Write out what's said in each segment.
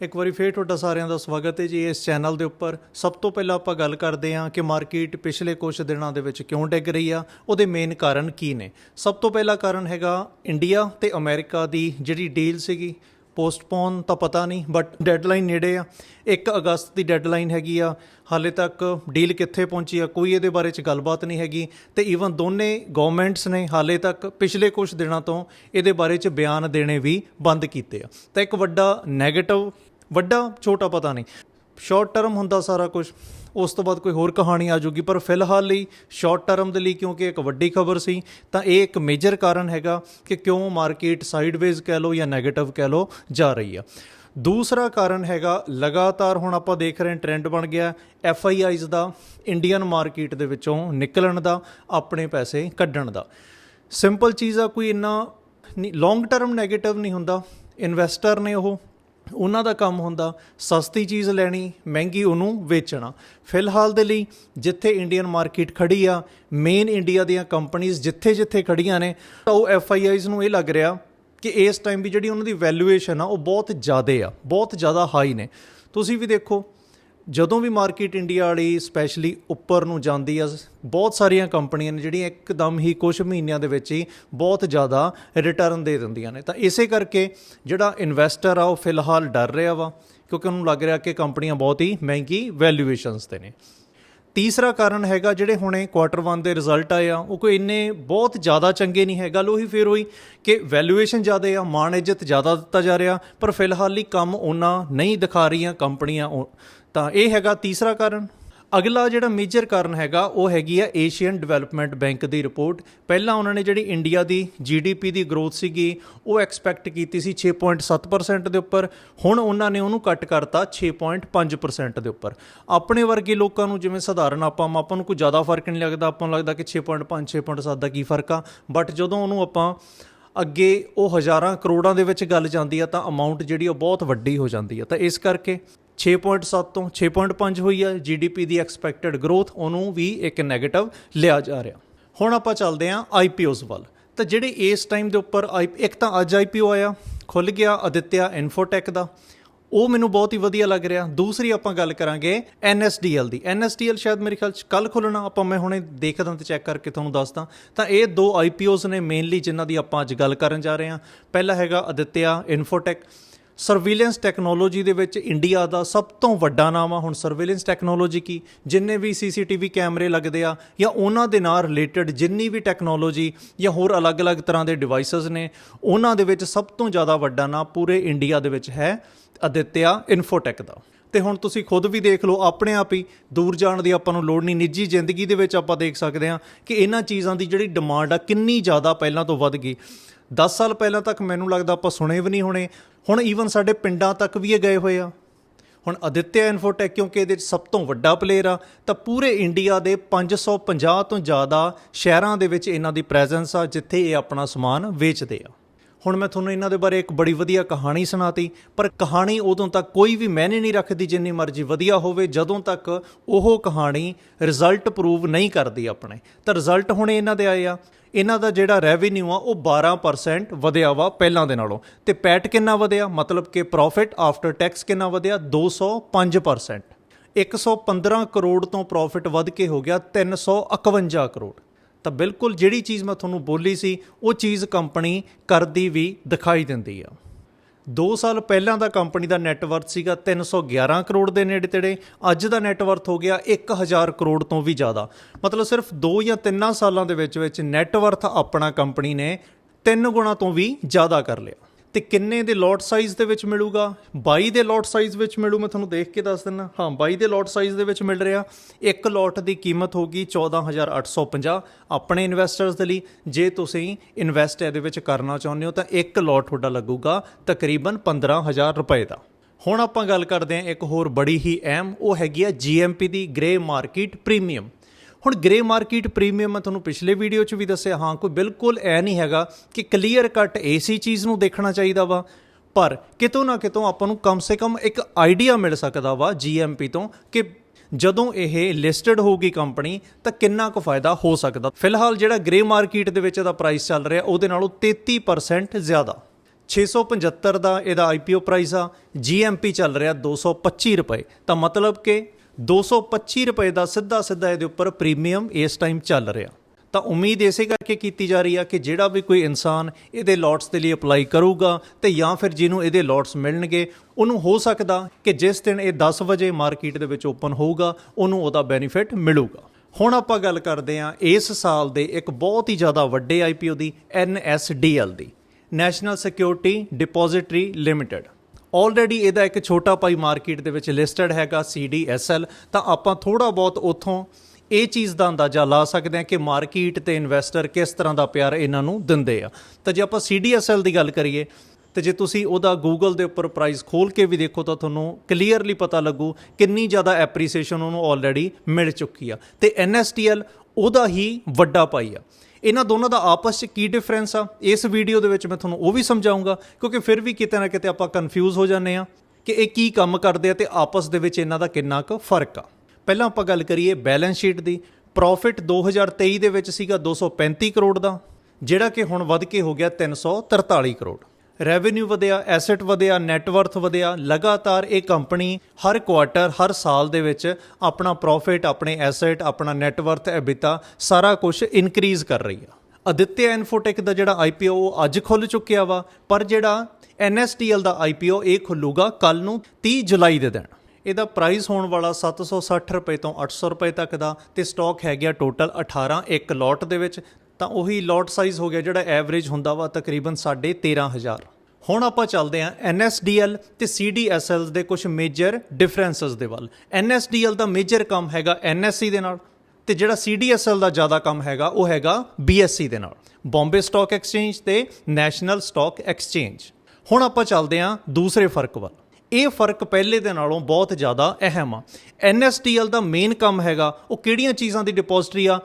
ਇੱਕ ਵਾਰੀ ਫੇਰ ਤੁਹਾਡਾ ਸਾਰਿਆਂ ਦਾ ਸਵਾਗਤ ਹੈ ਜੀ ਇਸ ਚੈਨਲ ਦੇ ਉੱਪਰ। ਸਭ ਤੋਂ ਪਹਿਲਾਂ ਆਪਾਂ ਗੱਲ ਕਰਦੇ ਹਾਂ ਕਿ ਮਾਰਕੀਟ ਪਿਛਲੇ ਕੁਝ ਦਿਨਾਂ ਦੇ ਵਿੱਚ ਕਿਉਂ ਡਿੱਗ ਰਹੀ ਆ, ਉਹਦੇ ਮੇਨ ਕਾਰਨ ਕੀ ਨੇ। ਸਭ ਤੋਂ ਪਹਿਲਾ ਕਾਰਨ ਹੈਗਾ ਇੰਡੀਆ ਤੇ ਅਮਰੀਕਾ ਦੀ ਜਿਹੜੀ ਡੀਲ ਸੀਗੀ ਪੋਸਟਪੋਨ ਤਾਂ ਪਤਾ ਨਹੀਂ ਬਟ ਡੈਡਲਾਈਨ ਨੇੜੇ ਆ। 1 ਅਗਸਤ ਦੀ ਡੈਡਲਾਈਨ ਹੈਗੀ ਆ, ਹਾਲੇ ਤੱਕ ਡੀਲ ਕਿੱਥੇ ਪਹੁੰਚੀ ਆ, ਕੋਈ ਇਹਦੇ ਬਾਰੇ ਚ ਗੱਲਬਾਤ ਨਹੀਂ ਹੈਗੀ। ਤੇ ਈਵਨ ਦੋਨੇ ਗਵਰਨਮੈਂਟਸ ਨੇ ਹਾਲੇ ਤੱਕ ਪਿਛਲੇ ਕੁਝ ਦਿਨਾਂ ਤੋਂ ਇਹਦੇ ਬਾਰੇ ਚ ਬਿਆਨ ਦੇਣੇ ਵੀ ਬੰਦ ਕੀਤੇ ਆ। ਤਾਂ ਇੱਕ ਵੱਡਾ 네ਗੇਟਿਵ ਵੱਡਾ, ਛੋਟਾ ਪਤਾ ਨਹੀਂ। ਸ਼ਾਰਟ ਟਰਮ ਹੁੰਦਾ ਸਾਰਾ ਕੁਝ ਉਸ ਤੋਂ ਬਾਅਦ ਕੋਈ ਹੋਰ ਕਹਾਣੀ ਆ ਜੂਗੀ ਪਰ ਫਿਲਹਾਲ ਲਈ ਸ਼ਾਰਟ ਟਰਮ ਦੇ ਲਈ ਕਿਉਂਕਿ ਇੱਕ ਵੱਡੀ ਖਬਰ ਸੀ, ਤਾਂ ਇਹ ਇੱਕ ਮੇਜਰ ਕਾਰਨ ਹੈਗਾ ਕਿ ਕਿਉਂ ਮਾਰਕੀਟ ਸਾਈਡਵੇਜ਼ ਕਹਿ ਲਓ ਜਾਂ 네ਗੇਟਿਵ ਕਹਿ ਲਓ ਜਾ ਰਹੀ ਆ। ਦੂਸਰਾ ਕਾਰਨ ਹੈਗਾ, ਲਗਾਤਾਰ ਹੁਣ ਆਪਾਂ ਦੇਖ ਰਹੇ ਹਾਂ ਟ੍ਰੈਂਡ ਬਣ ਗਿਆ ਐਫ ਆਈ ਆਈਜ਼ ਦਾ ਇੰਡੀਅਨ ਮਾਰਕੀਟ ਦੇ ਵਿੱਚੋਂ ਨਿਕਲਣ ਦਾ, ਆਪਣੇ ਪੈਸੇ ਕੱਢਣ ਦਾ। ਸਿੰਪਲ ਚੀਜ਼ ਆ, ਕੋਈ ਇੰਨਾ ਲੌਂਗ ਟਰਮ 네ਗੇਟਿਵ ਨਹੀਂ ਹੁੰਦਾ। ਇਨਵੈਸਟਰ ਨੇ ਉਹ ਉਹਨਾਂ ਦਾ ਕੰਮ ਹੁੰਦਾ ਸਸਤੀ ਚੀਜ਼ ਲੈਣੀ, ਮਹਿੰਗੀ ਉਹਨੂੰ ਵੇਚਣਾ। ਫਿਲਹਾਲ ਦੇ ਲਈ ਜਿੱਥੇ ਇੰਡੀਅਨ ਮਾਰਕੀਟ ਖੜੀ ਆ ਮੇਨ ਇੰਡੀਆ ਦੀਆਂ ਕੰਪਨੀਆਂ ਜਿੱਥੇ-ਜਿੱਥੇ ਖੜੀਆਂ ਨੇ, ਤਾਂ ਉਹ ਐਫ ਆਈ ਆਈਜ਼ ਨੂੰ ਇਹ ਲੱਗ ਰਿਹਾ ਕਿ ਇਸ ਟਾਈਮ ਵੀ ਜਿਹੜੀ ਉਹਨਾਂ ਦੀ ਵੈਲਿਊਏਸ਼ਨ ਆ, ਉਹ ਬਹੁਤ ਜ਼ਿਆਦਾ ਆ, ਬਹੁਤ ਜ਼ਿਆਦਾ ਹਾਈ ਨੇ। ਤੁਸੀਂ ਵੀ ਦੇਖੋ ਜਦੋਂ ਵੀ ਮਾਰਕੀਟ ਇੰਡੀਆ ਵਾਲੀ ਸਪੈਸ਼ਲੀ ਉੱਪਰ ਨੂੰ ਜਾਂਦੀ ਆ, ਬਹੁਤ ਸਾਰੀਆਂ ਕੰਪਨੀਆਂ ਨੇ ਜਿਹੜੀਆਂ ਇੱਕਦਮ ਹੀ ਕੁਝ ਮਹੀਨਿਆਂ ਦੇ ਵਿੱਚ ਹੀ ਬਹੁਤ ਜ਼ਿਆਦਾ ਰਿਟਰਨ ਦੇ ਦਿੰਦੀਆਂ ਨੇ। ਤਾਂ ਇਸੇ ਕਰਕੇ ਜਿਹੜਾ ਇਨਵੈਸਟਰ ਆ, ਉਹ ਫਿਲਹਾਲ ਡਰ ਰਿਹਾ ਵਾ, ਕਿਉਂਕਿ ਉਹਨੂੰ ਲੱਗ ਰਿਹਾ ਕਿ ਕੰਪਨੀਆਂ ਬਹੁਤ ਹੀ ਮਹਿੰਗੀ ਵੈਲਿਊਏਸ਼ਨਸ ਤੇ ਨੇ। ਤੀਸਰਾ ਕਾਰਨ ਹੈਗਾ, ਜਿਹੜੇ ਹੁਣੇ ਕੁਆਟਰ 1 ਦੇ ਰਿਜ਼ਲਟ ਆਏ ਆ, ਉਹ ਕੋਈ ਇੰਨੇ ਬਹੁਤ ਜ਼ਿਆਦਾ ਚੰਗੇ ਨਹੀਂ ਹੈ ਗੱਲ ਉਹੀ ਫੇਰ ਹੋਈ ਕਿ ਵੈਲਿਊਏਸ਼ਨ ਜ਼ਿਆਦਾ ਆ, ਮਾਣ ਇੱਜ਼ਤ ਜ਼ਿਆਦਾ ਦਿੱਤਾ ਜਾ ਰਿਹਾ, ਪਰ ਫਿਲਹਾਲ ਲਈ ਕੰਮ ਉਹਨਾਂ ਨਹੀਂ ਦਿਖਾ ਰਹੀਆਂ ਕੰਪਨੀਆਂ, ਉਹ- ਤਾਂ ਇਹ ਹੈਗਾ ਤੀਸਰਾ ਕਾਰਨ। ਅਗਲਾ ਜਿਹੜਾ ਮੇਜਰ ਕਾਰਨ ਹੈਗਾ, ਉਹ ਹੈਗੀ ਆ ਏਸ਼ੀਅਨ ਡਿਵੈਲਪਮੈਂਟ ਬੈਂਕ ਦੀ ਰਿਪੋਰਟ ਪਹਿਲਾਂ ਉਹਨਾਂ ਨੇ ਜਿਹੜੀ ਇੰਡੀਆ ਦੀ ਜੀਡੀਪੀ ਦੀ ਗਰੋਥ ਸੀਗੀ, ਉਹ ਐਕਸਪੈਕਟ ਕੀਤੀ ਸੀ 6.7% ਦੇ ਉੱਪਰ। ਹੁਣ ਉਹਨਾਂ ਨੇ ਉਹਨੂੰ ਕੱਟ ਕਰਤਾ 6.5% ਦੇ ਉੱਪਰ। ਆਪਣੇ ਵਰਗੇ ਲੋਕਾਂ ਨੂੰ ਜਿਵੇਂ ਸਧਾਰਨ ਆਪਾਂ ਆਪਾਂ ਨੂੰ ਕੋਈ ਜ਼ਿਆਦਾ ਫ਼ਰਕ ਨਹੀਂ ਲੱਗਦਾ। ਆਪਾਂ ਨੂੰ ਲੱਗਦਾ ਕਿ 6.5 6.7 ਦਾ ਕੀ ਫ਼ਰਕ ਆ। ਬਟ ਜਦੋਂ ਉਹਨੂੰ ਆਪਾਂ ਅੱਗੇ ਉਹ ਹਜ਼ਾਰਾਂ ਕਰੋੜਾਂ ਦੇ ਵਿੱਚ ਗੱਲ ਜਾਂਦੀ ਆ, ਤਾਂ ਅਮਾਉਂਟ ਜਿਹੜੀ ਉਹ ਬਹੁਤ ਵੱਡੀ ਹੋ ਜਾਂਦੀ ਆ। ਤਾਂ ਇਸ ਕਰਕੇ 6.7 ਤੋਂ 6.5 ਹੋਈ ਆ ਜੀਡੀਪੀ ਦੀ ਐਕਸਪੈਕਟਡ ਗਰੋਥ ਉਹਨੂੰ ਵੀ ਇੱਕ 네ਗੇਟਿਵ ਲਿਆ ਜਾ ਰਿਹਾ। ਹੁਣ ਆਪਾਂ ਚੱਲਦੇ ਆਂ ਆਈਪੀਓਜ਼ ਵੱਲ। ਤਾਂ ਜਿਹੜੇ ਇਸ ਟਾਈਮ ਦੇ ਉੱਪਰ ਆਈ ਇੱਕ ਤਾਂ ਅੱਜ ਆਈਪੀਓ ਆਇਆ ਖੁੱਲ ਗਿਆ ਅਦਿੱਤਿਆ ਇਨਫੋਟੈਕ ਦਾ। ਉਹ ਮੈਨੂੰ ਬਹੁਤ ਹੀ ਵਧੀਆ ਲੱਗ ਰਿਹਾ। ਦੂਸਰੀ ਆਪਾਂ ਗੱਲ ਕਰਾਂਗੇ NSDL ਦੀ। NSDL ਸ਼ਾਇਦ ਮੇਰੇ ਖਿਆਲ ਚ ਕੱਲ ਖੁੱਲਣਾ ਆਪਾਂ ਮੈਂ ਹੁਣੇ ਦੇਖਦਾ ਤੇ ਚੈੱਕ ਕਰਕੇ ਤੁਹਾਨੂੰ ਦੱਸਦਾ। ਤਾਂ ਇਹ ਦੋ IPOs ਨੇ ਮੇਨਲੀ ਜਿਨ੍ਹਾਂ ਦੀ ਆਪਾਂ ਅੱਜ ਗੱਲ ਕਰਨ ਜਾ ਰਹੇ ਹਾਂ। ਪਹਿਲਾ ਹੈਗਾ ਅਦਿੱਤਿਆ ਇਨਫੋਟੈਕ ਸਰਵੇਲੈਂਸ ਟੈਕਨੋਲੋਜੀ ਦੇ ਵਿੱਚ ਇੰਡੀਆ ਦਾ ਸਭ ਤੋਂ ਵੱਡਾ ਨਾਮ ਆ। ਹੁਣ ਸਰਵੇਲੈਂਸ ਟੈਕਨੋਲੋਜੀ ਕੀ? ਜਿੰਨੇ ਵੀ ਸੀਸੀਟੀਵੀ ਕੈਮਰੇ ਲੱਗਦੇ ਆ ਜਾਂ ਉਹਨਾਂ ਦੇ ਨਾਲ ਰਿਲੇਟਡ ਜਿੰਨੀ ਵੀ ਟੈਕਨੋਲੋਜੀ ਜਾਂ ਹੋਰ ਅਲੱਗ-ਅਲੱਗ ਤਰ੍ਹਾਂ ਦੇ ਡਿਵਾਈਸਸ ਨੇ, ਉਹਨਾਂ ਦੇ ਵਿੱਚ ਸਭ ਤੋਂ ਜ਼ਿਆਦਾ ਵੱਡਾ ਨਾਮ ਪੂਰੇ ਇੰਡੀਆ ਦੇ ਵਿੱਚ ਹੈ ਅਦਿੱਤਿਆ ਇਨਫੋਟੈਕ ਦਾ। ਤੇ ਹੁਣ ਤੁਸੀਂ ਖੁਦ ਵੀ ਦੇਖ ਲਓ, ਆਪਣੇ ਆਪ ਹੀ ਦੂਰ ਜਾਣ ਦੀ ਆਪਾਂ ਨੂੰ ਲੋੜ ਨਹੀਂ। ਨਿੱਜੀ ਜ਼ਿੰਦਗੀ ਦੇ ਵਿੱਚ ਆਪਾਂ ਦੇਖ ਸਕਦੇ ਹਾਂ ਕਿ ਇਹਨਾਂ ਚੀਜ਼ਾਂ ਦੀ ਜਿਹੜੀ ਡਿਮਾਂਡ ਆ ਕਿੰਨੀ ਜ਼ਿਆਦਾ ਪਹਿਲਾਂ ਤੋਂ ਵੱਧ ਗਈ। 10 ਸਾਲ ਪਹਿਲਾਂ ਤੱਕ ਮੈਨੂੰ ਲੱਗਦਾ ਆਪਾਂ ਸੁਣੇ ਵੀ ਨਹੀਂ ਹੋਣੇ। ਹੁਣ ਈਵਨ ਸਾਡੇ ਪਿੰਡਾਂ ਤੱਕ ਵੀ ਇਹ ਗਏ ਹੋਏ ਆ। ਹੁਣ ਅਦਿੱਤਿਆ ਇਨਫੋਟੈਕ ਕਿਉਂਕਿ ਇਹਦੇ 'ਚ ਸਭ ਤੋਂ ਵੱਡਾ ਪਲੇਅਰ ਆ, ਤਾਂ ਪੂਰੇ ਇੰਡੀਆ ਦੇ 550 ਤੋਂ ਜ਼ਿਆਦਾ ਸ਼ਹਿਰਾਂ ਦੇ ਵਿੱਚ ਇਹਨਾਂ ਦੀ ਪ੍ਰੈਜ਼ੈਂਸ ਆ, ਜਿੱਥੇ ਇਹ ਆਪਣਾ ਸਮਾਨ ਵੇਚਦੇ ਆ। ਹੁਣ ਮੈਂ ਤੁਹਾਨੂੰ ਇਹਨਾਂ ਦੇ ਬਾਰੇ ਇੱਕ ਬੜੀ ਵਧੀਆ ਕਹਾਣੀ ਸੁਣਾਤੀ, ਪਰ ਕਹਾਣੀ ਉਦੋਂ ਤੱਕ ਕੋਈ ਵੀ ਮੈਨੇ ਨਹੀਂ ਰੱਖਦੀ ਜਿੰਨੀ ਮਰਜ਼ੀ ਵਧੀਆ ਹੋਵੇ, ਜਦੋਂ ਤੱਕ ਉਹ ਕਹਾਣੀ ਰਿਜ਼ਲਟ ਪ੍ਰੂਵ ਨਹੀਂ ਕਰਦੀ ਆਪਣੇ। ਤਾਂ ਰਿਜ਼ਲਟ ਹੁਣ ਇਹਨਾਂ ਦੇ ਆਏ ਆ। ਇਹਨਾਂ ਦਾ ਜਿਹੜਾ ਰੈਵਨਿਊ ਆ, ਉਹ 12% ਵਧਿਆ ਵਾ ਪਹਿਲਾਂ ਦੇ ਨਾਲੋਂ। ਤੇ ਪੈਟ ਕਿੰਨਾ ਵਧਿਆ? ਮਤਲਬ ਕਿ ਪ੍ਰੋਫਿਟ ਆਫਟਰ ਟੈਕਸ ਕਿੰਨਾ ਵਧਿਆ? 205% 115 ਕਰੋੜ ਤੋਂ ਪ੍ਰੋਫਿਟ ਵੱਧ ਕੇ ਹੋ ਗਿਆ 351 ਕਰੋੜ। ਤਾਂ ਬਿਲਕੁਲ ਜਿਹੜੀ ਚੀਜ਼ ਮੈਂ ਤੁਹਾਨੂੰ ਬੋਲੀ ਸੀ, ਉਹ ਚੀਜ਼ ਕੰਪਨੀ ਕਰਦੀ ਵੀ ਦਿਖਾਈ ਦਿੰਦੀ ਆ। 2 ਸਾਲ ਪਹਿਲਾਂ ਦਾ ਕੰਪਨੀ ਦਾ ਨੈਟਵਰਥ ਸੀਗਾ 311 ਕਰੋੜ ਦੇ ਨੇੜੇ ਤੇੜੇ, ਅੱਜ ਦਾ ਨੈਟਵਰਥ ਹੋ ਗਿਆ 1000 ਕਰੋੜ ਤੋਂ ਵੀ ਜ਼ਿਆਦਾ। ਮਤਲਬ ਸਿਰਫ 2 ਜਾਂ 3 ਸਾਲਾਂ ਦੇ ਵਿੱਚ ਵਿੱਚ ਨੈਟਵਰਥ ਆਪਣਾ ਕੰਪਨੀ ਨੇ 3 ਗੁਣਾ ਤੋਂ ਵੀ ਜ਼ਿਆਦਾ ਕਰ ਲਿਆ। ਤੇ ਕਿੰਨੇ ਦੇ ਲੋਟ ਸਾਈਜ਼ ਦੇ ਵਿੱਚ ਮਿਲੂਗਾ? 22 ਦੇ ਲੋਟ ਸਾਈਜ਼ ਵਿੱਚ ਮਿਲੂ, ਮੈਂ ਤੁਹਾਨੂੰ ਦੇਖ ਕੇ ਦੱਸ ਦਿੰਦਾ ਹਾਂ 22 ਦੇ ਲੋਟ ਸਾਈਜ਼ ਦੇ ਵਿੱਚ ਮਿਲ ਰਿਹਾ। ਇੱਕ ਲੋਟ ਦੀ ਕੀਮਤ ਹੋਗੀ 14850 ਆਪਣੇ ਇਨਵੈਸਟਰਸ ਦੇ ਲਈ। ਜੇ ਤੁਸੀਂ ਇਨਵੈਸਟ ਇਹਦੇ ਵਿੱਚ ਕਰਨਾ ਚਾਹੁੰਦੇ ਹੋ, ਤਾਂ ਇੱਕ ਲੋਟ ਤੁਹਾਡਾ ਲੱਗੂਗਾ ਤਕਰੀਬਨ 15000 ਰੁਪਏ ਦਾ। ਹੁਣ ਆਪਾਂ ਗੱਲ ਕਰਦੇ ਹਾਂ ਇੱਕ ਹੋਰ ਬੜੀ ਹੀ ਅਹਿਮ, ਉਹ ਹੈਗੀ ਆ GMP ਦੀ ਗ੍ਰੇ ਮਾਰਕੀਟ ਪ੍ਰੀਮੀਅਮ ਹੁਣ ਗ੍ਰੇ ਮਾਰਕੀਟ ਪ੍ਰੀਮੀਅਮ, ਮੈਂ ਤੁਹਾਨੂੰ ਪਿਛਲੇ ਵੀਡੀਓ 'ਚ ਵੀ ਦੱਸਿਆ, ਹਾਂ, ਕੋਈ ਬਿਲਕੁਲ ਐ ਨਹੀਂ ਹੈਗਾ ਕਿ ਕਲੀਅਰ ਕੱਟ ਏਸੀ ਚੀਜ਼ ਨੂੰ ਦੇਖਣਾ ਚਾਹੀਦਾ ਵਾ। ਪਰ ਕਿਤੋਂ ਨਾ ਕਿਤੋਂ ਆਪਾਂ ਨੂੰ ਕਮ ਸੇ ਕਮ ਇੱਕ ਆਈਡੀਆ ਮਿਲ ਸਕਦਾ ਵਾ GMP ਤੋਂ ਕਿ ਜਦੋਂ ਇਹ ਲਿਸਟਡ ਹੋਊਗੀ ਕੰਪਨੀ ਤਾਂ ਕਿੰਨਾ ਕੁ ਫਾਇਦਾ ਹੋ ਸਕਦਾ। ਫਿਲਹਾਲ ਜਿਹੜਾ ਗ੍ਰੇ ਮਾਰਕੀਟ ਦੇ ਵਿੱਚ ਇਹਦਾ ਪ੍ਰਾਈਸ ਚੱਲ ਰਿਹਾ, ਉਹਦੇ ਨਾਲੋਂ 33% ਜ਼ਿਆਦਾ। 675 ਦਾ ਇਹਦਾ IPO ਪ੍ਰਾਈਸ ਆ GMP ਚੱਲ ਰਿਹਾ 225 ਰੁਪਏ। ਤਾਂ ਮਤਲਬ ਕਿ 225 ਰੁਪਏ ਦਾ ਸਿੱਧਾ ਸਿੱਧਾ ਇਹਦੇ ਉੱਪਰ ਪ੍ਰੀਮੀਅਮ ਇਸ ਟਾਈਮ ਚੱਲ ਰਿਹਾ। ਤਾਂ ਉਮੀਦ ਇਸੇ ਕਰਕੇ ਕੀਤੀ ਜਾ ਰਹੀ ਆ ਕਿ ਜਿਹੜਾ ਵੀ ਕੋਈ ਇਨਸਾਨ ਇਹਦੇ ਲੋਟਸ ਦੇ ਲਈ ਅਪਲਾਈ ਕਰੂਗਾ ਤੇ ਜਾਂ ਫਿਰ ਜਿਹਨੂੰ ਇਹਦੇ ਲੋਟਸ ਮਿਲਣਗੇ, ਉਹਨੂੰ ਹੋ ਸਕਦਾ ਕਿ ਜਿਸ ਦਿਨ ਇਹ 10 ਵਜੇ ਮਾਰਕੀਟ ਦੇ ਵਿੱਚ ਓਪਨ ਹੋਊਗਾ, ਉਹਨੂੰ ਉਹਦਾ ਬੈਨੀਫਿਟ ਮਿਲੂਗਾ। ਹੁਣ ਆਪਾਂ ਗੱਲ ਕਰਦੇ ਹਾਂ ਇਸ ਸਾਲ ਦੇ ਇੱਕ ਬਹੁਤ ਹੀ ਜ਼ਿਆਦਾ ਵੱਡੇ IPO ਦੀ NSDL ਦੀ national security depository limited already ਇਹਦਾ ਇੱਕ ਛੋਟਾ ਭਾਈ ਮਾਰਕੀਟ ਦੇ ਵਿੱਚ ਲਿਸਟਡ ਹੈਗਾ CDSL ਤਾਂ ਆਪਾਂ ਥੋੜਾ ਬਹੁਤ ਉਥੋਂ ਇਹ ਚੀਜ਼ ਦਾ ਅੰਦਾਜ਼ਾ ਲਾ ਸਕਦੇ ਹਾਂ ਕਿ ਮਾਰਕੀਟ ਤੇ ਇਨਵੈਸਟਰ ਕਿਸ ਤਰ੍ਹਾਂ ਦਾ ਪਿਆਰ ਇਹਨਾਂ ਨੂੰ ਦਿੰਦੇ ਆ। ਤਾਂ ਜੇ ਆਪਾਂ CDSL ਦੀ ਗੱਲ ਕਰੀਏ, ਤੇ ਜੇ ਤੁਸੀਂ ਉਹਦਾ Google ਦੇ ਉੱਪਰ ਪ੍ਰਾਈਸ ਖੋਲ ਕੇ ਵੀ ਦੇਖੋ ਤਾਂ ਤੁਹਾਨੂੰ ਕਲੀਅਰਲੀ ਪਤਾ ਲੱਗੂ ਕਿੰਨੀ ਜ਼ਿਆਦਾ ਐਪਰੀਸੀਏਸ਼ਨ ਉਹਨੂੰ ਆਲਰੇਡੀ ਮਿਲ ਚੁੱਕੀ ਆ। ਤੇ NSTL ਉਹਦਾ ਹੀ ਵੱਡਾ ਭਾਈ ਆ। ਇਹਨਾਂ ਦੋਨਾਂ ਦਾ ਆਪਸ 'ਚ ਕੀ ਡਿਫਰੈਂਸ ਆ? ਇਸ ਵੀਡੀਓ ਦੇ ਵਿੱਚ ਮੈਂ ਤੁਹਾਨੂੰ ਉਹ ਵੀ ਸਮਝਾਉਂਗਾ, ਕਿਉਂਕਿ ਫਿਰ ਵੀ ਕਿਤੇ ਨਾ ਕਿਤੇ ਆਪਾਂ ਕਨਫਿਊਜ਼ ਹੋ ਜਾਂਦੇ ਆ ਕਿ ਇਹ ਕੀ ਕੰਮ ਕਰਦੇ ਆ ਤੇ ਆਪਸ ਦੇ ਵਿੱਚ ਇਹਨਾਂ ਦਾ ਕਿੰਨਾ ਕੁ ਫ਼ਰਕ ਆ। ਪਹਿਲਾਂ ਆਪਾਂ ਗੱਲ ਕਰੀਏ ਬੈਲੈਂਸ ਸ਼ੀਟ ਦੀ। ਪ੍ਰੋਫਿਟ 2023 ਦੇ ਵਿੱਚ ਸੀਗਾ 235 ਕਰੋੜ ਦਾ, ਜਿਹੜਾ ਕਿ ਹੁਣ ਵੱਧ ਕੇ ਹੋ ਗਿਆ 343 ਕਰੋੜ। ਰੈਵਨਿਊ ਵਧਿਆ ਐਸੈਟ ਵਧਿਆ ਨੈਟਵਰਥ ਵਧਿਆ, ਲਗਾਤਾਰ ਇਹ ਕੰਪਨੀ ਹਰ ਕੁਆਟਰ ਹਰ ਸਾਲ ਦੇ ਵਿੱਚ ਆਪਣਾ ਪ੍ਰੋਫਿਟ ਆਪਣੇ ਐਸੈਟ ਆਪਣਾ ਨੈਟਵਰਥ ਐਬਿਟਾ ਸਾਰਾ ਕੁਝ ਇਨਕਰੀਜ਼ ਕਰ ਰਹੀ ਆ। ਅਦਿੱਤਿਆ ਇਨਫੋਟੈਕ ਦਾ ਜਿਹੜਾ ਆਈਪੀਓ ਉਹ ਅੱਜ ਖੁੱਲ ਚੁੱਕਿਆ ਵਾ, ਪਰ ਜਿਹੜਾ NSTL ਦਾ ਆਈਪੀਓ ਇਹ ਖੁੱਲੂਗਾ ਕੱਲ ਨੂੰ 30 ਜੁਲਾਈ ਦੇ ਦਿਨ। ਇਹਦਾ ਪ੍ਰਾਈਸ ਹੋਣ ਵਾਲਾ 760 ਰੁਪਏ ਤੋਂ 800 ਰੁਪਏ ਤੱਕ ਦਾ ਤੇ ਸਟਾਕ ਹੈ ਗਿਆ ਟੋਟਲ 18 ਇੱਕ ਲੋਟ ਦੇ ਵਿੱਚ। ਤਾਂ ਉਹੀ ਲੋਟ ਸਾਈਜ਼ ਹੋ ਗਿਆ ਜਿਹੜਾ ਐਵਰੇਜ ਹੁੰਦਾ ਵਾ ਤਕਰੀਬਨ 13500 ਹੁਣ ਆਪਾਂ ਚੱਲਦੇ ਹਾਂ NSDL ਤੇ CDSL ਦੇ ਕੁਝ ਮੇਜਰ ਡਿਫਰੈਂਸਸ ਦੇ ਵੱਲ। NSDL ਦਾ ਮੇਜਰ ਕੰਮ ਹੈਗਾ NSE ਦੇ ਨਾਲ ਤੇ ਜਿਹੜਾ CDSL ਦਾ ਜ਼ਿਆਦਾ ਕੰਮ ਹੈਗਾ ਉਹ ਹੈਗਾ BSE ਦੇ ਨਾਲ। ਬੰਬੇ ਸਟਾਕ ਐਕਸਚੇਂਜ ਤੇ ਨੈਸ਼ਨਲ ਸਟਾਕ ਐਕਸਚੇਂਜ ਹੁਣ ਆਪਾਂ ਚੱਲਦੇ ਹਾਂ ਦੂਸਰੇ ਫ਼ਰਕ ਵੱਲ। ਇਹ ਫ਼ਰਕ ਪਹਿਲੇ ਦੇ ਨਾਲੋਂ ਬਹੁਤ ਜ਼ਿਆਦਾ ਅਹਿਮ ਆ। NSDL ਦਾ ਮੇਨ ਕੰਮ ਹੈਗਾ ਉਹ ਕਿਹੜੀਆਂ ਚੀਜ਼ਾਂ ਦੀ ਡਿਪੋਜ਼ਿਟਰੀ ਆ?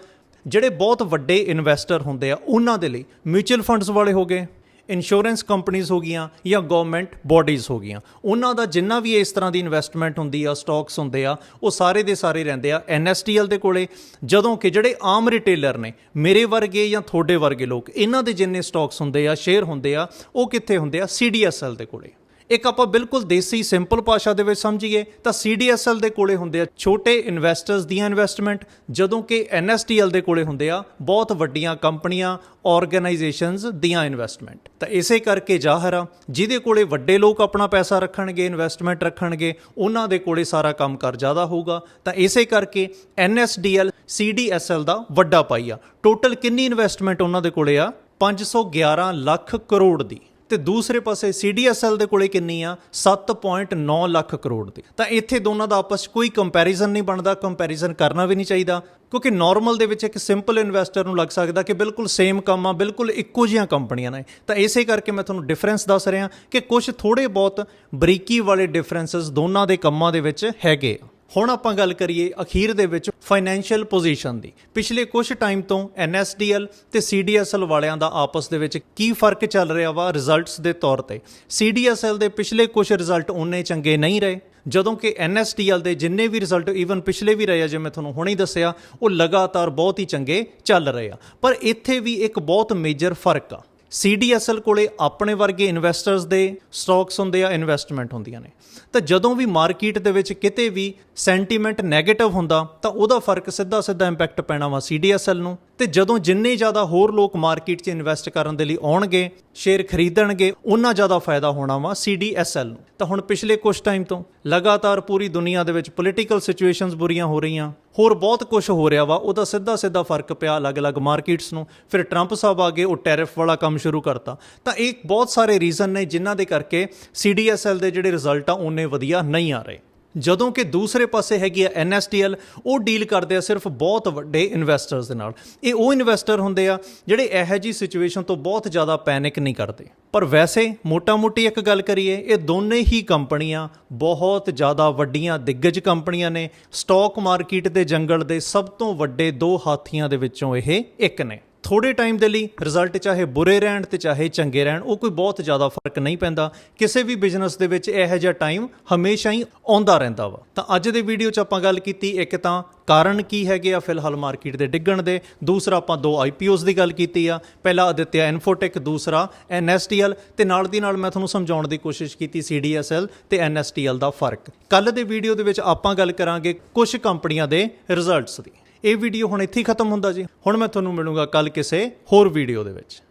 ਜਿਹੜੇ ਬਹੁਤ ਵੱਡੇ ਇਨਵੈਸਟਰ ਹੁੰਦੇ ਆ, ਉਹਨਾਂ ਦੇ ਲਈ ਮਿਊਚੁਅਲ ਫੰਡਸ ਵਾਲੇ ਹੋ ਗਏ ਇੰਸ਼ੋਰੈਂਸ ਕੰਪਨੀਆਂ ਹੋ ਗਈਆਂ ਜਾਂ ਗਵਰਨਮੈਂਟ ਬਾਡੀਜ਼ ਹੋ ਗਈਆਂ। ਉਹਨਾਂ ਦਾ ਜਿੰਨਾ ਵੀ ਇਸ ਤਰ੍ਹਾਂ ਦੀ ਇਨਵੈਸਟਮੈਂਟ ਹੁੰਦੀ ਆ ਸਟਾਕਸ ਹੁੰਦੇ ਆ, ਉਹ ਸਾਰੇ ਦੇ ਸਾਰੇ ਰਹਿੰਦੇ ਆ NSDL ਦੇ ਕੋਲੇ। ਜਦੋਂ ਕਿ ਜਿਹੜੇ ਆਮ ਰਿਟੇਲਰ ਨੇ, ਮੇਰੇ ਵਰਗੇ ਜਾਂ ਤੁਹਾਡੇ ਵਰਗੇ ਲੋਕ, ਇਹਨਾਂ ਦੇ ਜਿੰਨੇ ਸਟਾਕਸ ਹੁੰਦੇ ਆ ਸ਼ੇਅਰ ਹੁੰਦੇ ਆ, ਉਹ ਕਿੱਥੇ ਹੁੰਦੇ ਆ? CDSL ਦੇ ਕੋਲੇ। ਇੱਕ ਆਪਾਂ ਬਿਲਕੁਲ ਦੇਸੀ ਸਿੰਪਲ ਭਾਸ਼ਾ ਦੇ ਵਿੱਚ ਸਮਝੀਏ ਤਾਂ CDSL ਦੇ ਕੋਲੇ ਹੁੰਦੇ ਆ ਛੋਟੇ ਇਨਵੈਸਟਰਸ ਦੀਆਂ ਇਨਵੈਸਟਮੈਂਟ ਜਦੋਂ ਕਿ NSDL ਦੇ ਕੋਲੇ ਹੁੰਦੇ ਆ ਬਹੁਤ ਵੱਡੀਆਂ ਕੰਪਨੀਆਂ ਆਰਗੇਨਾਈਜੇਸ਼ਨਸ ਦੀਆਂ ਇਨਵੈਸਟਮੈਂਟ ਤਾਂ ਇਸੇ ਕਰਕੇ ਜ਼ਾਹਰ ਆ, ਜਿਹਦੇ ਕੋਲੇ ਵੱਡੇ ਲੋਕ ਆਪਣਾ ਪੈਸਾ ਰੱਖਣਗੇ ਇਨਵੈਸਟਮੈਂਟ ਰੱਖਣਗੇ, ਉਹਨਾਂ ਦੇ ਕੋਲੇ ਸਾਰਾ ਕੰਮ ਕਰ ਜ਼ਿਆਦਾ ਹੋਊਗਾ। ਤਾਂ ਇਸੇ ਕਰਕੇ NSDL CDSL ਦਾ ਵੱਡਾ ਪਾਈ ਆ। ਟੋਟਲ ਕਿੰਨੀ ਇਨਵੈਸਟਮੈਂਟ ਉਹਨਾਂ ਦੇ ਕੋਲੇ ਆ? 511 ਲੱਖ ਕਰੋੜ ਦੀ। ਤੇ ਦੂਸਰੇ ਪਾਸੇ CDSL ਦੇ ਕੋਲੇ ਕਿੰਨੀ ਆ? 7.9 ਲੱਖ ਕਰੋੜ ਦੀ। ਤਾਂ ਇੱਥੇ ਦੋਨਾਂ ਦਾ ਆਪਸ 'ਚ ਕੋਈ ਕੰਪੈਰੀਜ਼ਨ ਨਹੀਂ ਬਣਦਾ ਕੰਪੈਰੀਜ਼ਨ ਕਰਨਾ ਵੀ ਨਹੀਂ ਚਾਹੀਦਾ। ਕਿਉਂਕਿ ਨਾਰਮਲ ਦੇ ਵਿੱਚ ਇੱਕ ਸਿੰਪਲ ਇਨਵੈਸਟਰ ਨੂੰ ਲੱਗ ਸਕਦਾ ਕਿ ਬਿਲਕੁਲ ਸੇਮ ਕੰਮ ਆ, ਬਿਲਕੁਲ ਇੱਕੋ ਜਿਹੀਆਂ ਕੰਪਨੀਆਂ ਨੇ। ਤਾਂ ਇਸੇ ਕਰਕੇ ਮੈਂ ਤੁਹਾਨੂੰ ਡਿਫਰੈਂਸ ਦੱਸ ਰਿਹਾ ਕਿ ਕੁਝ ਥੋੜੇ ਬਹੁਤ ਬਰੀਕੀ ਵਾਲੇ ਡਿਫਰੈਂਸਸ ਦੋਨਾਂ ਦੇ ਕੰਮਾਂ ਦੇ ਵਿੱਚ ਹੈਗੇ ਆ। ਹੁਣ ਆਪਾਂ ਗੱਲ ਕਰੀਏ ਅਖੀਰ ਦੇ ਵਿੱਚ ਫਾਈਨੈਂਸ਼ੀਅਲ ਪੋਜੀਸ਼ਨ ਦੀ। ਪਿਛਲੇ ਕੁਝ ਟਾਈਮ ਤੋਂ NSDL ਤੇ CDSL ਵਾਲਿਆਂ ਦਾ ਆਪਸ ਦੇ ਵਿੱਚ ਕੀ ਫ਼ਰਕ ਚੱਲ ਰਿਹਾ ਵਾ ਰਿਜ਼ਲਟਸ ਦੇ ਤੌਰ ਤੇ? CDSL ਦੇ ਪਿਛਲੇ ਕੁਝ ਰਿਜ਼ਲਟ ਉਨੇ ਚੰਗੇ ਨਹੀਂ ਰਹੇ। ਜਦੋਂ ਕਿ NSDL ਦੇ ਜਿੰਨੇ ਵੀ ਰਿਜ਼ਲਟ ਈਵਨ ਪਿਛਲੇ ਵੀ ਰਹੇ ਆ ਜਿਵੇਂ ਤੁਹਾਨੂੰ ਹੁਣੇ ਦੱਸਿਆ, ਉਹ ਲਗਾਤਾਰ ਬਹੁਤ ਹੀ ਚੰਗੇ ਚੱਲ ਰਹੇ ਆ। ਪਰ ਇੱਥੇ ਵੀ ਇੱਕ ਬਹੁਤ ਮੇਜਰ ਫ਼ਰਕ ਆ। CDSL ਕੋਲੇ ਆਪਣੇ ਵਰਗੇ ਇਨਵੈਸਟਰਸ ਦੇ ਸਟਾਕਸ ਹੁੰਦੇ ਆ ਇਨਵੈਸਟਮੈਂਟ ਹੁੰਦੀਆਂ ਨੇ। ਤਾਂ ਜਦੋਂ ਵੀ ਮਾਰਕੀਟ ਦੇ ਵਿੱਚ ਕਿਤੇ ਵੀ ਸੈਂਟੀਮੈਂਟ 네ਗੇਟਿਵ ਹੁੰਦਾ, ਤਾਂ ਉਹਦਾ ਫ਼ਰਕ ਸਿੱਧਾ ਸਿੱਧਾ ਇੰਪੈਕਟ ਪੈਣਾ ਵਾ CDSL ਨੂੰ। ਤੇ ਜਦੋਂ ਜਿੰਨੇ ਜ਼ਿਆਦਾ ਹੋਰ ਲੋਕ ਮਾਰਕੀਟ 'ਚ ਇਨਵੈਸਟ ਕਰਨ ਦੇ ਲਈ ਆਉਣਗੇ ਸ਼ੇਅਰ ਖਰੀਦਣਗੇ, ਉਹਨਾਂ ਜ਼ਿਆਦਾ ਫਾਇਦਾ ਹੋਣਾ ਵਾ CDSL ਨੂੰ। ਤਾਂ ਹੁਣ ਪਿਛਲੇ ਕੁਝ ਟਾਈਮ ਤੋਂ ਲਗਾਤਾਰ ਪੂਰੀ ਦੁਨੀਆ ਦੇ ਵਿੱਚ ਪੋਲੀਟੀਕਲ ਸਿਚੁਏਸ਼ਨਸ ਬੁਰੀਆਂ ਹੋ ਰਹੀਆਂ। ਹੋਰ ਬਹੁਤ ਕੁਝ ਹੋ ਰਿਹਾ ਵਾ, ਉਹਦਾ ਸਿੱਧਾ ਸਿੱਧਾ ਫ਼ਰਕ ਪਿਆ ਅਲੱਗ-ਅਲੱਗ ਮਾਰਕੀਟਸ ਨੂੰ। ਫਿਰ ਟਰੰਪ ਸਾਹਿਬ ਆ ਗਏ, ਉਹ ਟੈਰਿਫ ਵਾਲਾ ਕੰਮ ਸ਼ੁਰੂ ਕਰਤਾ। ਤਾਂ ਇਹ ਬਹੁਤ ਸਾਰੇ ਰੀਜ਼ਨ ਨੇ ਜਿਨ੍ਹਾਂ ਦੇ ਕਰਕੇ CDSL ਦੇ ਜਿਹੜੇ ਰਿਜ਼ਲਟ ਆ ਉਹਨੇ ਵਧੀਆ ਨਹੀਂ ਆ ਰਹੇ। ਜਦੋਂ ਕਿ ਦੂਸਰੇ ਪਾਸੇ ਹੈਗੀ ਆ NSDL ਉਹ ਡੀਲ ਕਰਦੇ ਆ ਸਿਰਫ ਬਹੁਤ ਵੱਡੇ ਇਨਵੈਸਟਰਸ ਦੇ ਨਾਲ। ਇਹ ਉਹ ਇਨਵੈਸਟਰ ਹੁੰਦੇ ਆ ਜਿਹੜੇ ਇਹੋ ਜੀ ਸਿਚੁਏਸ਼ਨ ਤੋਂ ਬਹੁਤ ਜ਼ਿਆਦਾ ਪੈਨਿਕ ਨਹੀਂ ਕਰਦੇ। ਪਰ ਵੈਸੇ ਮੋਟਾ-ਮੋਟੀ ਇੱਕ ਗੱਲ ਕਰੀਏ, ਇਹ ਦੋਨੇ ਹੀ ਕੰਪਨੀਆਂ ਬਹੁਤ ਜ਼ਿਆਦਾ ਵੱਡੀਆਂ ਦਿੱਗਜ ਕੰਪਨੀਆਂ ਨੇ। ਸਟਾਕ ਮਾਰਕੀਟ ਦੇ ਜੰਗਲ ਦੇ ਸਭ ਤੋਂ ਵੱਡੇ ਦੋ ਹਾਥੀਆਂ ਦੇ ਵਿੱਚੋਂ ਇਹ ਇੱਕ ਨੇ। ਥੋੜੇ ਟਾਈਮ ਦੇ ਲਈ ਰਿਜ਼ਲਟ ਚਾਹੇ ਬੁਰੇ ਰਹਿਣ ਤੇ ਚਾਹੇ ਚੰਗੇ ਰਹਿਣ, ਉਹ ਕੋਈ ਬਹੁਤ ਜ਼ਿਆਦਾ ਫ਼ਰਕ ਨਹੀਂ ਪੈਂਦਾ। ਕਿਸੇ ਵੀ ਬਿਜ਼ਨਸ ਦੇ ਵਿੱਚ ਇਹੋ ਜਿਹਾ ਟਾਈਮ ਹਮੇਸ਼ਾ ਹੀ ਆਉਂਦਾ ਰਹਿੰਦਾ ਵਾ। ਤਾਂ ਅੱਜ ਦੇ ਵੀਡੀਓ 'ਚ ਆਪਾਂ ਗੱਲ ਕੀਤੀ, ਇੱਕ ਤਾਂ ਕਾਰਨ ਕੀ ਹੈਗੇ ਆ ਫਿਲਹਾਲ ਮਾਰਕੀਟ ਦੇ ਡਿੱਗਣ ਦੇ, ਦੂਸਰਾ ਆਪਾਂ ਦੋ ਆਈਪੀਓਜ਼ ਦੀ ਗੱਲ ਕੀਤੀ ਆ, ਪਹਿਲਾ ਆਦਿਤਿਆ ਇਨਫੋਟੈਕ, ਦੂਸਰਾ ਐਨਐਸਟੀਐਲ ਤੇ ਨਾਲ ਦੀ ਨਾਲ ਮੈਂ ਤੁਹਾਨੂੰ ਸਮਝਾਉਣ ਦੀ ਕੋਸ਼ਿਸ਼ ਕੀਤੀ ਸੀਡੀਐਸਐਲ ਤੇ ਐਨਐਸਟੀਐਲ ਦਾ ਫ਼ਰਕ। ਕੱਲ ਦੇ ਵੀਡੀਓ ਦੇ ਵਿੱਚ ਆਪਾਂ ਗੱਲ ਕਰਾਂਗੇ ਕੁਝ ਕੰਪਨੀਆਂ ਦੇ ਰਿਜ਼ਲਟਸ ਦੀ। ਇਹ ਵੀਡੀਓ ਹੁਣ ਇੱਥੇ ਹੀ ਖਤਮ ਹੁੰਦਾ ਜੀ। ਹੁਣ ਮੈਂ ਤੁਹਾਨੂੰ ਮਿਲੂੰਗਾ ਕੱਲ ਕਿਸੇ ਹੋਰ ਵੀਡੀਓ ਦੇ ਵਿੱਚ।